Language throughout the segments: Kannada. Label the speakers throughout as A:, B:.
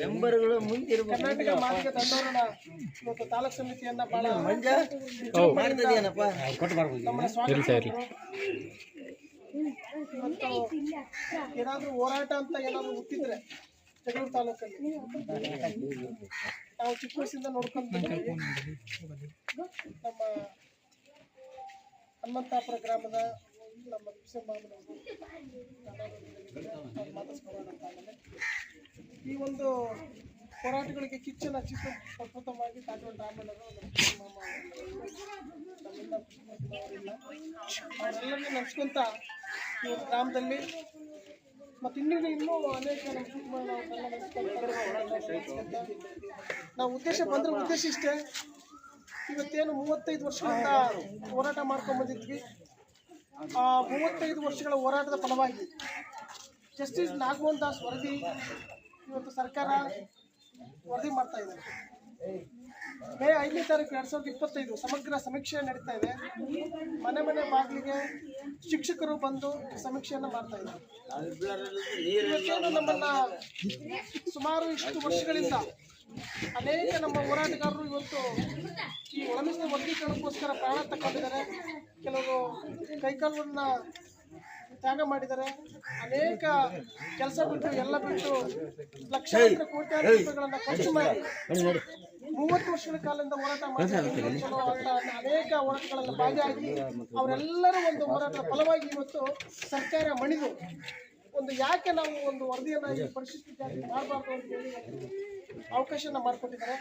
A: ಮೆಂಬರ್ಗಳು
B: ಕರ್ನಾಟಕ ಮಾದಿಗ ದಂಡೋರಣ ಇವತ್ತು ತಾಲೂಕ್ ಸಮಿತಿಯನ್ನ ಬಹಳ ನಮ್ಮನ್ನ ಸ್ವಾಗತಿಸಿದ್ರು. ಇವತ್ತು ಏನಾದ್ರೂ ಹೋರಾಟ ಅಂತ ಏನಾದ್ರು ಹುಟ್ಟಿದ್ರೆ ಜಗಳೂರು ತಾಲೂಕಲ್ಲಿ ನಾವು ಚಿಕ್ಕ ವಯಸ್ಸಿಂದ ನೋಡ್ಕೊಂಡು ನಮ್ಮ ಹನುಮಂತಾಪುರ ಗ್ರಾಮದ ನಮ್ಮ ಈ ಒಂದು ಹೋರಾಟಗಳಿಗೆ ಕಿಚ್ಚನ್ನು ಹಚ್ಚಿಸಿ ಪ್ರಪ್ರಥಮವಾಗಿ ಮಾಮ ಅವರಿಲ್ಲ ಅವರೆಲ್ಲರನ್ನೂ ನೆನೆಸ್ಕೊಂತ ಈ ಗ್ರಾಮದಲ್ಲಿ ಮತ್ತು ಇನ್ನೂ ಇನ್ನೂ ಅನೇಕ ನಾವು ಉದ್ದೇಶ ಬಂದ್ರೆ ಉದ್ದೇಶ ಇಷ್ಟೇ. ಇವತ್ತೇನು ಮೂವತ್ತೈದು ವರ್ಷದಿಂದ ಹೋರಾಟ ಮಾಡ್ಕೊಂಡು ಬಂದಿದ್ವಿ. ಆ ಮೂವತ್ತೈದು ವರ್ಷಗಳ ಹೋರಾಟದ ಫಲವಾಗಿ ಜಸ್ಟಿಸ್ ನಾಗಮೋಹನ್ ದಾಸ್ ವರದಿ ಇವತ್ತು ಸರ್ಕಾರ ವರದಿ ಮಾಡ್ತಾ ಇದೆ. ಮೇ ಐದನೇ ತಾರೀಕು ಎರಡ್ ಸಾವಿರದ ಇಪ್ಪತ್ತೈದು ಸಮಗ್ರ ಸಮೀಕ್ಷೆ ನಡೀತಾ ಇದೆ. ಮನೆ ಮನೆ ಬಾಗಿಲಿಗೆ ಶಿಕ್ಷಕರು ಬಂದು ಸಮೀಕ್ಷೆಯನ್ನು ಮಾಡ್ತಾ ಇದ್ದಾರೆ. ನಮ್ಮನ್ನ ಸುಮಾರು ಇಷ್ಟು ವರ್ಷಗಳಿಂದ ಅನೇಕ ನಮ್ಮ ಹೋರಾಟಗಾರರು ಇವತ್ತು ಈ ಒಳಮಿಸಿದ ವರ್ಗೀಕರಣಕ್ಕೋಸ್ಕರ ಪ್ರಾಣ ತಕ್ಕೊಂಡಿದ್ದಾರೆ. ಕೆಲವರು ಕೈಕಾಲುಗಳನ್ನ ತ್ಯಾಗ ಮಾಡಿದ್ದಾರೆ. ಅನೇಕ ಕೆಲಸ ಬಿಟ್ಟು ಎಲ್ಲ ಬಿಟ್ಟು ಲಕ್ಷಾಂತರ ಕೋಟ್ಯಾಂತರ ರೂಪಾಯಿಗಳನ್ನ ಖರ್ಚು ಮಾಡಿ ಮೂವತ್ತು ವರ್ಷಗಳ ಕಾಲದಿಂದ ಹೋರಾಟ ಮಾಡಿ ಅನೇಕ ಹೋರಾಟಗಳಲ್ಲಿ ಭಾಗಿಯಾಗಿ ಅವರೆಲ್ಲರೂ ಒಂದು ಹೋರಾಟದ ಫಲವಾಗಿ ಇವತ್ತು ಸರ್ಕಾರ ಮಣಿದು ಒಂದು ಯಾಕೆ ನಾವು ಒಂದು ವರದಿಯನ್ನು ಪರಿಶಿಷ್ಟ ಜಾತಿ ಮಾಡಬಾರ್ದು ಅಂತ ಹೇಳಿ ಅವಕಾಶನ ಮಾಡಿಕೊಟ್ಟಿದ್ದಾರೆ.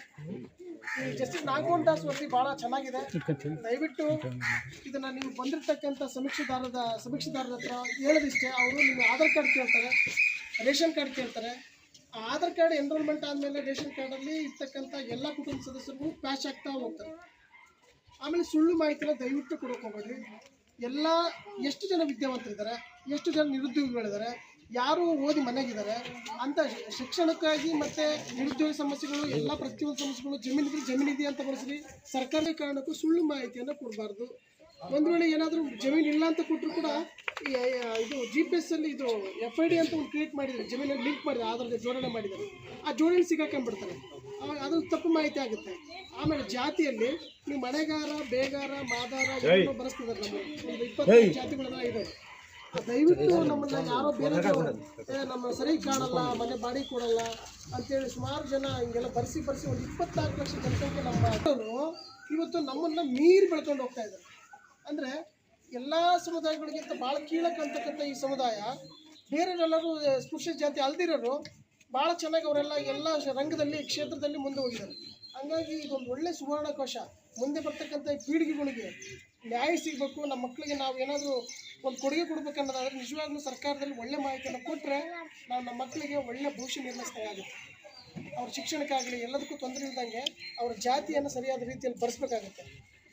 B: ಈ ಜಸ್ಟಿಸ್ ನಾಗಮೋಹನ್ ದಾಸ್ ವರದಿ ಬಹಳ ಚೆನ್ನಾಗಿದೆ. ದಯವಿಟ್ಟು ಇದನ್ನ ನೀವು ಬಂದಿರತಕ್ಕಂಥ ಸಮೀಕ್ಷೆದಾರರ ಸಮೀಕ್ಷೆದಾರರ ಹತ್ರ ಹೇಳೋದಿಷ್ಟೇ, ಅವರು ನಿಮ್ಮ ಆಧಾರ್ ಕಾರ್ಡ್ ಕೇಳ್ತಾರೆ, ರೇಷನ್ ಕಾರ್ಡ್ ಕೇಳ್ತಾರೆ. ಆಧಾರ್ ಕಾರ್ಡ್ ಎನ್ರೋಲ್ಮೆಂಟ್ ಆದಮೇಲೆ ರೇಷನ್ ಕಾರ್ಡಲ್ಲಿ ಇರ್ತಕ್ಕಂಥ ಎಲ್ಲ ಕುಟುಂಬ ಸದಸ್ಯರಿಗೂ ಪ್ಯಾಚ್ ಆಗ್ತಾ ಹೋಗ್ತಾರೆ. ಆಮೇಲೆ ಸುಳ್ಳು ಮಾಹಿತಿನ ದಯವಿಟ್ಟು ಕೊಡೋಕೆ ಹೋಗ್ಬೇಡ್ರಿ. ಎಲ್ಲ, ಎಷ್ಟು ಜನ ವಿದ್ಯಾವಂತರಿದ್ದಾರೆ, ಎಷ್ಟು ಜನ ನಿರುದ್ಯೋಗಿಗಳಿದ್ದಾರೆ ಯಾರು ಓದಿ ಮನೆಗಿದ್ದಾರೆ ಅಂತ ಶಿಕ್ಷಣಕ್ಕಾಗಿ ಮತ್ತೆ ನಿರುದ್ಯೋಗ ಸಮಸ್ಯೆಗಳು ಎಲ್ಲ ಪ್ರತಿಯೊಂದು ಸಮಸ್ಯೆಗಳು ಜಮೀನಿದ್ರೆ ಜಮೀನಿದೆ ಅಂತ ಬಳಸ್ರಿ ಸರ್ಕಾರಿ ಕಾರಣಕ್ಕೂ ಸುಳ್ಳು ಮಾಹಿತಿಯನ್ನು ಕೊಡಬಾರ್ದು. ಒಂದು ವೇಳೆ ಏನಾದರೂ ಜಮೀನು ಇಲ್ಲ ಅಂತ ಕೊಟ್ಟರು ಕೂಡ ಇದು ಜಿ ಪಿ ಎಸ್ ಅಲ್ಲಿ ಇದು ಎಫ್ ಐ ಡಿ ಅಂತ ಒಂದು ಕ್ರಿಯೇಟ್ ಮಾಡಿದ್ದಾರೆ ಜಮೀನಲ್ಲಿ ಲಿಂಕ್ ಮಾಡಿದ್ದಾರೆ ಆಧಾರದ ಜೋಡಣೆ ಮಾಡಿದ್ದಾರೆ. ಆ ಜೋಡಣೆ ಸಿಗಾಕೊಂಡ್ಬಿಡ್ತಾರೆ. ಅವಾಗ ಅದು ತಪ್ಪು ಮಾಹಿತಿ ಆಗುತ್ತೆ. ಆಮೇಲೆ ಜಾತಿಯಲ್ಲಿ ನೀವು ಮನೆಗಾರ ಬೇಗಾರ ಮಾದಾರ ಏನೋ ಬರೆಸ್ತಿದ್ದಾರೆ ನಮ್ಮ ಒಂದು ಇಪ್ಪತ್ತೈದು ಜಾತಿಗಳೆಲ್ಲ ಇದೆ. ದಯವಿಟ್ಟು ನಮ್ಮನ್ನ ಯಾರೋ ಬೇರೆ ನಮ್ಮ ಸರಿ ಕಾಣಲ್ಲ ಮನೆ ಬಾಡಿ ಕೊಡಲ್ಲ ಅಂತೇಳಿ ಸುಮಾರು ಜನ ಹಿಂಗೆಲ್ಲ ಬರ್ಸಿ ಬರ್ಸಿ ಒಂದು ಇಪ್ಪತ್ನಾಲ್ಕು ಲಕ್ಷ ಜನಸಂಖ್ಯೆ ನಮ್ಮ ಇವತ್ತು ನಮ್ಮನ್ನ ಮೀರಿ ಬೆಳ್ಕೊಂಡು ಹೋಗ್ತಾ ಇದ್ದಾರೆ. ಅಂದ್ರೆ ಎಲ್ಲಾ ಸಮುದಾಯಗಳಿಗಿಂತ ಭಾಳ ಕೀಳಕ್ಕೆ ಅಂತಕ್ಕಂಥ ಈ ಸಮುದಾಯ ಬೇರೆಯವರೆಲ್ಲರೂ ಸ್ಪೃಶ್ಯ ಜಾತಿ ಅಲ್ದಿರೋರು ಭಾಳ ಚೆನ್ನಾಗಿ ಅವರೆಲ್ಲ ಎಲ್ಲ ರಂಗದಲ್ಲಿ ಕ್ಷೇತ್ರದಲ್ಲಿ ಮುಂದೆ ಹೋಗಿದ್ದಾರೆ. ಹಂಗಾಗಿ ಇದೊಂದು ಒಳ್ಳೆ ಸುವರ್ಣಾವಕಾಶ ಮುಂದೆ ಬರ್ತಕ್ಕಂಥ ಪೀಳಿಗೆಗಳಿಗೆ ನ್ಯಾಯ ಸಿಗಬೇಕು, ನಮ್ಮ ಮಕ್ಕಳಿಗೆ ನಾವು ಏನಾದರೂ ಒಂದು ಕೊಡುಗೆ ಕೊಡ್ಬೇಕನ್ನೋದಾದ್ರೆ ನಿಜವಾಗ್ಲೂ ಸರ್ಕಾರದಲ್ಲಿ ಒಳ್ಳೆ ಮಾಹಿತಿಯನ್ನು ಕೊಟ್ಟರೆ ನಾವು ನಮ್ಮ ಮಕ್ಕಳಿಗೆ ಒಳ್ಳೆ ಭವಿಷ್ಯ ನಿರ್ಮಿಸ್ದಂಗೆ ಆಗುತ್ತೆ. ಅವ್ರ ಶಿಕ್ಷಣಕ್ಕಾಗಲಿ ಎಲ್ಲದಕ್ಕೂ ತೊಂದರೆ ಇಲ್ಲದಂಗೆ ಅವ್ರ ಜಾತಿಯನ್ನು ಸರಿಯಾದ ರೀತಿಯಲ್ಲಿ ಬರೆಸ್ಬೇಕಾಗುತ್ತೆ.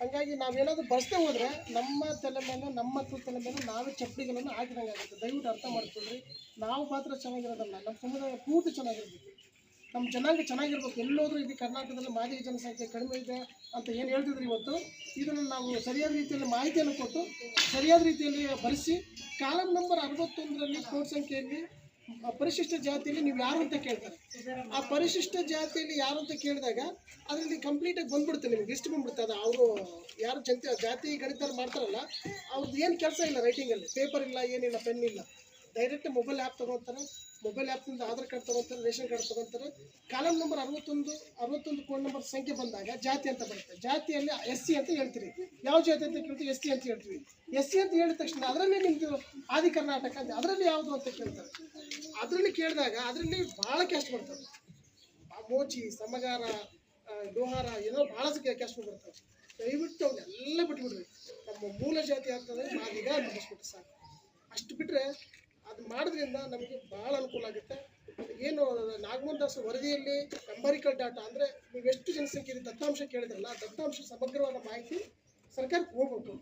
B: ಹಾಗಾಗಿ ನಾವೇನಾದರೂ ಬರೆಸದೆ ಹೋದರೆ ನಮ್ಮ ತಲೆ ಮೇಲೆ, ನಮ್ಮ ಮಕ್ಕಳ ತಲೆ ಮೇಲೆ ನಾವೇ ಚಪ್ಪಡಿಗಳನ್ನು ಹಾಕಿದಂಗೆ ಆಗುತ್ತೆ. ದಯವಿಟ್ಟು ಅರ್ಥ ಮಾಡ್ಕೊಳ್ರಿ ನಾವು ಮಾತ್ರ ಚೆನ್ನಾಗಿರೋದಲ್ಲ, ನಮ್ಮ ಸಮುದಾಯ ಪೂರ್ತಿ ಚೆನ್ನಾಗಿರ್ಬೇಕು ನಮ್ಮ ಜನಾಂಗ ಚೆನ್ನಾಗಿರ್ಬೇಕು. ಎಲ್ಲೋದ್ರೂ ಇದು ಕರ್ನಾಟಕದಲ್ಲಿ ಮಾದಿಗ ಜನಸಂಖ್ಯೆ ಕಡಿಮೆ ಇದೆ ಅಂತ ಏನು ಹೇಳ್ತಿದ್ರು ಇವತ್ತು? ಇದನ್ನು ನಾವು ಸರಿಯಾದ ರೀತಿಯಲ್ಲಿ ಮಾಹಿತಿಯನ್ನು ಕೊಟ್ಟು, ಸರಿಯಾದ ರೀತಿಯಲ್ಲಿ ಬರೆಸಿ ಕಾಲಮ್ ನಂಬರ್ ಅರವತ್ತೊಂದರಲ್ಲಿ ಕೋಟ್ ಸಂಖ್ಯೆಯಲ್ಲಿ ಪರಿಶಿಷ್ಟ ಜಾತಿಯಲ್ಲಿ ನೀವು ಯಾರು ಅಂತ ಕೇಳ್ತಾರೆ. ಆ ಪರಿಶಿಷ್ಟ ಜಾತಿಯಲ್ಲಿ ಯಾರು ಅಂತ ಕೇಳಿದಾಗ ಅದರಲ್ಲಿ ಕಂಪ್ಲೀಟಾಗಿ ಬಂದ್ಬಿಡುತ್ತೆ ನಿಮ್ಗೆ ಲಿಸ್ಟ್ ಬಂದ್ಬಿಡುತ್ತೆ. ಅದು ಅವರು ಯಾರು ಜನತೆ ಜಾತಿ ಗಣಿತ ಮಾಡ್ತಾರಲ್ಲ, ಅವ್ರದ್ದು ಏನು ಕೆಲಸ ಇಲ್ಲ ರೈಟಿಂಗಲ್ಲಿ ಪೇಪರ್ ಇಲ್ಲ, ಏನಿಲ್ಲ ಪೆನ್ ಇಲ್ಲ. ಡೈರೆಕ್ಟ್ ಮೊಬೈಲ್ ಆ್ಯಪ್ ತೊಗೊತಾರೆ, ಮೊಬೈಲ್ ಆ್ಯಪ್ನಿಂದ ಆಧಾರ್ ಕಾರ್ಡ್ ತೊಗೊತಾರೆ, ರೇಷನ್ ಕಾರ್ಡ್ ತೊಗೊತಾರೆ. ಕಾಲಮ್ ನಂಬರ್ ಅರವತ್ತೊಂದು ಅರವತ್ತೊಂದು ಕೋಡ್ ನಂಬರ್ ಸಂಖ್ಯೆ ಬಂದಾಗ ಜಾತಿ ಅಂತ ಬರುತ್ತೆ. ಜಾತಿಯಲ್ಲಿ ಎಸ್ ಸಿ ಅಂತ ಹೇಳ್ತೀರಿ. ಯಾವ ಜಾತಿ ಅಂತ ಕೇಳ್ತೀವಿ ಎಸ್ ಸಿ ಅಂತ ಹೇಳ್ತೀವಿ ಎಸ್ ಸಿ ಅಂತ ಹೇಳಿದ ತಕ್ಷಣ ಅದರಲ್ಲಿ ನಿಮ್ಮದು ಆದಿ ಕರ್ನಾಟಕ ಅಂತ, ಅದರಲ್ಲಿ ಯಾವುದು ಅಂತ ಕೇಳ್ತಾರೆ. ಅದರಲ್ಲಿ ಕೇಳಿದಾಗ ಅದರಲ್ಲಿ ಭಾಳ ಕ್ಯಾಶ್ ಬರ್ತದೆ ಆ ಮೋಚಿ, ಸಮಗಾರ ಡೋಹಾರ ಏನೋ ಭಾಳ ಕ್ಯಾಸ್ಟ್ ಬರ್ತವೆ ದಯವಿಟ್ಟು ಅವನ್ನೆಲ್ಲ ಬಿಟ್ಬಿಡ್ರಿ. ನಮ್ಮ ಮೂಲ ಜಾತಿ ಆಗ್ತದೆ ನಾವೀಗ ಮುಗಿಸ್ಬಿಟ್ರೆ ಸಾಕು. ಅಷ್ಟು ಬಿಟ್ಟರೆ ಅದು ಮಾಡೋದ್ರಿಂದ ನಮಗೆ ಭಾಳ ಅನುಕೂಲ ಆಗುತ್ತೆ. ಏನು, ನಾಗಮೋಹನ್ ದಾಸ್ ವರದಿಯಲ್ಲಿ ನಂಬರಿಕಲ್ ಡಾಟಾ ಅಂದರೆ ನೀವು ಎಷ್ಟು ಜನಸಂಖ್ಯೆ ದತ್ತಾಂಶ ಕೇಳಿದ್ರಲ್ಲ ದತ್ತಾಂಶ ಸಮಗ್ರವಾದ ಮಾಹಿತಿ ಸರ್ಕಾರಕ್ಕೆ ಹೋಗ್ಬೇಕು.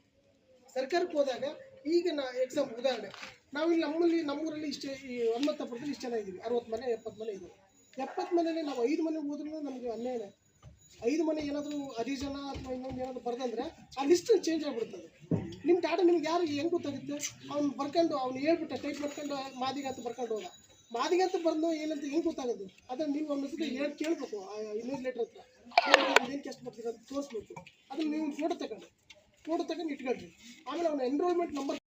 B: ಸರ್ಕಾರಕ್ಕೆ ಹೋದಾಗ ಈಗ ನಾ ಎಕ್ಸಾಮ್ ಉದಾಹರಣೆ ನಾವು ಇಲ್ಲಿ ನಮ್ಮಲ್ಲಿ, ನಮ್ಮೂರಲ್ಲಿ ಇಷ್ಟೇ, ಈ ಹನುಮಂತಪುರದಲ್ಲಿ ಇಷ್ಟು ಜನ ಇದ್ದೀವಿ, ಅರವತ್ತು ಮನೆ, ಎಪ್ಪತ್ತು ಮನೆ ಇದ್ದೀವಿ. ಎಪ್ಪತ್ತು ಮನೇಲಿ ನಾವು ಐದು ಮನೆ ಹೋದ್ರೂ ನಮಗೆ ಅನ್ಯಾಯನೇ ಐದು ಮನೆ ಏನಾದರೂ ಹರಿಜನ ಅಥವಾ ಇನ್ನೊಂದು ಏನಾದರೂ ಬರ್ದಂದ್ರೆ ಆ ಲಿಸ್ಟ್ ಚೇಂಜ್ ಆಗಿಬಿಡ್ತದೆ. ನಿಮ್ಮ ಡಾಟಾ ನಿಮ್ಗೆ ಯಾರು ಹೆಂಗೆ ಗೊತ್ತಾಗುತ್ತೆ? ಅವ್ನು ಬರ್ಕೊಂಡು, ಅವ್ನು ಹೇಳ್ಬಿಟ್ಟ ಟೈಪ್ ಮಾಡ್ಕೊಂಡು, ಮಾದಿಗೆ ಅಂತ ಬರ್ಕೊಂಡು ಹೋದ. ಮಾದಿಗೆ ಅಂತ ಬಂದು ಏನಂತ ಹೆಂಗೆ ಗೊತ್ತಾಗೋದು? ಅದನ್ನು ನೀವು ಒಂದು ಸತಿ ಹೇಳಿ, ಕೇಳಬೇಕು ಇನ್ವಿಜಿಲೇಟರ್ ಹತ್ರ. ಏನು ಕೆಸ್ಟ್ ಬರ್ತೀರ ಅಂತ ತೋರಿಸ್ಬೇಕು. ಅದನ್ನು ನೀವು ಫೋಟೋ ತಗೊಂಡು ಫೋಟೋ ತಗೊಂಡು ಇಟ್ಕೊಳ್ರಿ. ಆಮೇಲೆ ಅವ್ನ ಎನ್ರೋಲ್ಮೆಂಟ್ ನಂಬರ್